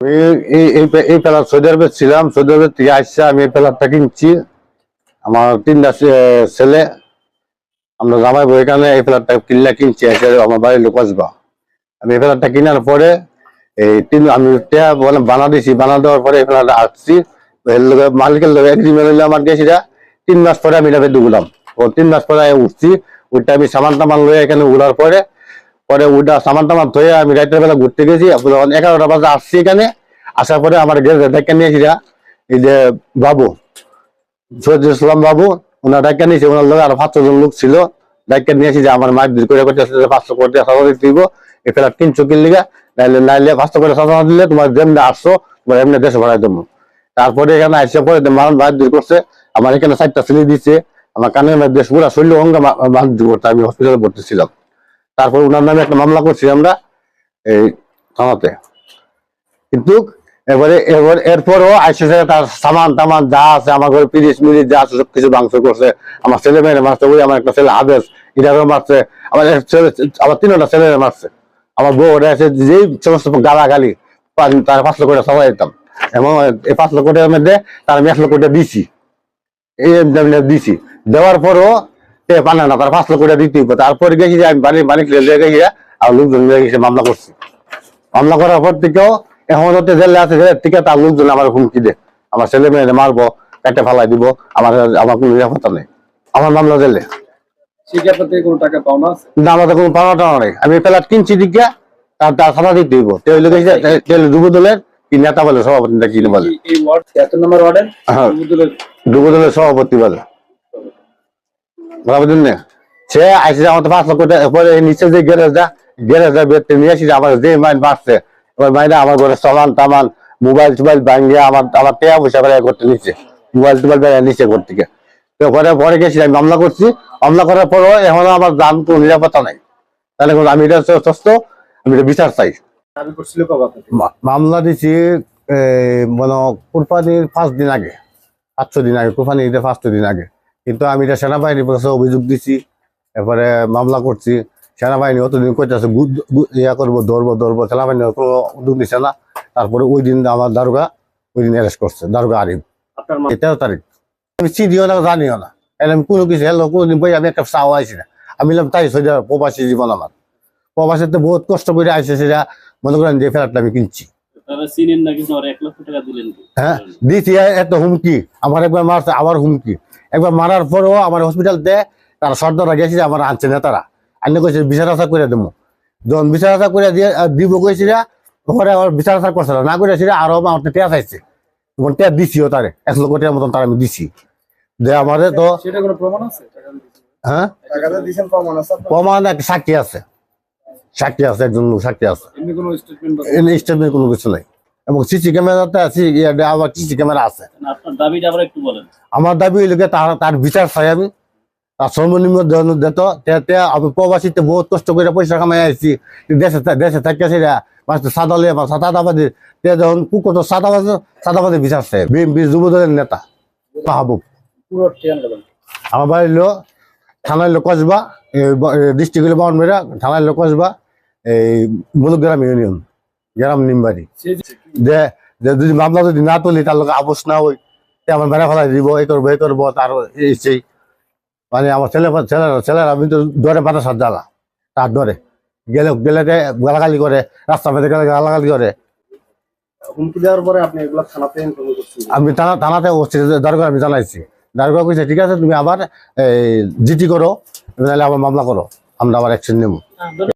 এই প্যালার সৌদি আরবে ছিলাম সৌদি আরবের থেকে আসছে, আমি এই প্যালারটা কিনছি। আমার তিনটা ছেলে। আমরা জামাই বই এখানে এই প্যালারটা কিনলে কিনছি আমার বাড়ির লোক আসবা। আমি এই প্যালারটা কেনার পরে এই তিন, আমি বানা দিছি, বানা দেওয়ার পরে এই প্যালারটা আসছি। মালিকের লোক এগ্রিমেন্ট হইলে আমার গেছিরা। তিন মাস পরে আমি এটা বেঁধে ও তিন মাস পরে উঠছি ওইটা আমি সামান টামান লয়ে এখানে উড়ার পরে পরে ওটা সামান টামান ধুয়ে আমি রাতের বেলা ঘুরতে গেছি যখন এগারোটা বাজে আসছি এখানে। আসার পরে আমার গেছে ডেকে নিয়েছিরা এই যে বাবু সৈয়দ ইসলাম বাবু, ওনার ডাক্তার নিয়েছে ওনার লোক আরও পাঁচশো জন লোক ছিল। ডাক্তার নিয়েছি যে আমার মায়ের করে করতে আসলে পাঁচশো কোটি সাজা দিব, এই ফেলার কিনছো কিনলিগা নাইলে নাইলে পাঁচশো করে সাজা দিলে তোমার যেমনি আসছো, তোমার এমনি দেশে ভরাই দেবো। তারপরে এখানে আসছে পরে মায়ের দূর করছে, আমার এখানে চারটা ছেলে দিচ্ছে আমার মধ্যে দেশ পুরা শরীর অঙ্গ মানুষ করতে আমি হসপিটালে ভর্তি ছিলাম। তারপর ওনার নামে একটা মামলা করছি আমরা এই থানাতে। কিন্তু এবারে, এবার এরপরও আইসে তার সামান টামান যা আছে, আমার ঘরে পিরিশ মিনিট যা আছে, সবকিছু ধ্বংস করছে। আমার ছেলে মেয়েরা মারছে ওই আমার একটা ছেলে আদেশ ইরারও মারছে। আমার ছেলে, আমার তিনটা ছেলে মারছে। আমার বউ ওরা আছে, যেই সমস্ত গালা গালি তার পাঁচ লক্ষ সবাই দিতাম। এবং এই পাঁচ লক্ষ মধ্যে তার আমি এক লক্ষ দিছি। এই দিছি। দেওয়ার পরও পানে না তার পাঁচ লক্ষ টাকা দিতেই হবে। তারপরে গেছি যে আমি আর লোকজন গেছে মামলা করছি। মামলা করার পর থেকেও এখন জেলে আছে জেলের থেকে তার লোকজন আমার হুমকি দে আমার ছেলে মারবো কেটে ফালাই দিব আমার আমার কোনো নিরাপত্তা নেই। আমার মামলা জেলে। কোনো পাওনা নেই। আমি প্যালাট কিনছি দিকে তার তার সাদা দিতে দিব তেল লেগেছে তেল ডুবো দলের কি নেতা বলে সভাপতি কি বলে। এই- এই এত নম্বর ওয়ার্ডের? হ্যাঁ। ডুবো দলের সভাপতি বলে। বুঝলেন না সে আইসে আমার তো পাঁচ লক্ষ টাকা পরে নিচে যে গ্যারেজটা গ্যারেজটা বেরতে নিয়ে আসি আমার যে মাইন ওই মাইনে আমার ঘরে সামান টামান মোবাইল টোবাইল ভাঙিয়ে আমার আমার টেয়া পয়সা করে করতে নিচ্ছে মোবাইল টোবাইল বেড়ে নিচে ঘর থেকে। তো পরে পরে গেছি আমি মামলা করছি। মামলা করার পরও এখন আমার দাম কোনো নিরাপত্তা নাই। তাহলে আমি এটা সস্ত আমি এটা বিচার চাই। মামলা দিছি মানে কোরবানির পাঁচ দিন আগে পাঁচশো দিন আগে কোরবানি ঈদের পাঁচশো দিন আগে। কিন্তু আমি এটা সেনাবাহিনীর কাছে অভিযোগ দিছি এরপরে মামলা করছি। সেনাবাহিনী অতদিন করতেছে ইয়া করব ধরবো ধরবো। সেনাবাহিনী কোনো উদ্যোগ দিচ্ছে না। তারপরে ওই দিন আমার দারোগা ওই দিন অ্যারেস্ট করছে দারোগা আরিফ। তেরো তারিখ। আমি চিনিও না জানিও না। এলে আমি কোনো কিছু হেলো কোনোদিন বই আমি একটা চাওয়া আইছি না। আমি বললাম তাই সোজা প্রবাসী জীবন আমার। প্রবাসীতে বহুত কষ্ট করে আইসে সেটা মনে করেন যে ফেরারটা আমি কিনছি। হ্যাঁ দিছি এত হুমকি। আমার একবার মারছে আবার হুমকি। একবার মারার পরেও আমার হসপিটালতে তারা সর্দাররা গেছে আমার আনছে নেতারা। আন্য কইছে বিচার আশা করে দেবো যখন বিচার আশা করে দিয়ে দিব কইছিরা পরে আমার বিচার আশা করছে না। না করে সেটা আরও আমার টেয়া চাইছে। তখন টেয়া দিছিও তারে এক লক্ষ টাকার মতন তার আমি দিছি। যে আমাদের তো সেটা কোনো প্রমাণ আছে? টাকা দিয়েছেন? হ্যাঁ? প্রমাণ আছে আপনার? প্রমাণ এক সাক্ষী আছে। সাক্ষী আছে একজন লোক সাক্ষী আছে। এমনি স্টেটমেন্ট কোনো কিছু নাই। এবং সিসি ক্যামেরাতে আছে আবার সিসি ক্যামেরা আছে। আমার দাবি হইল তার তার বিচার চাই আমি। তার সর্বনিম্ন দিত তে আমি প্রবাসীতে বহুত কষ্ট করে পয়সা কামাই আসছি দেশে দেশে থাকে সেটা মানুষ সাদালে বা সাদাবাদী তে যখন কুকুর তো সাদাবাদী সাদাবাদী বিচার চাই। বিএনপি যুব দলের নেতা মাহবুব। আমার বাড়ি হলো থানার লোক কসবা ডিস্ট্রিক্ট হলো বাউন্ডারিয়া থানার লোক কসবা এই মুলুগ্রাম ইউনিয়ন গ্রাম নিমবাড়ি। যে- যদি মামলা যদি না তুলি তার লোক আবস না হই তে আমার বেড়া ফেলাই দিব এই করব এই করব তার এই সেই। মানে আমার ছেলে ছেলেরা ছেলেরা আমি তো ডরে বাতা সাত জ্বালা তার ডরে গেলে গেলে যে গালাগালি করে রাস্তা পেতে গেলে গালাগালি করে। হুমকি দেওয়ার পরে আপনি এগুলো থানাতে আমি থানা থানাতে দরকার আমি জানাইছি। দরকার কইছে, ঠিক আছে, তুমি আবার জিটি করো নাহলে আবার মামলা করো, আমরা আবার অ্যাকশন নেব।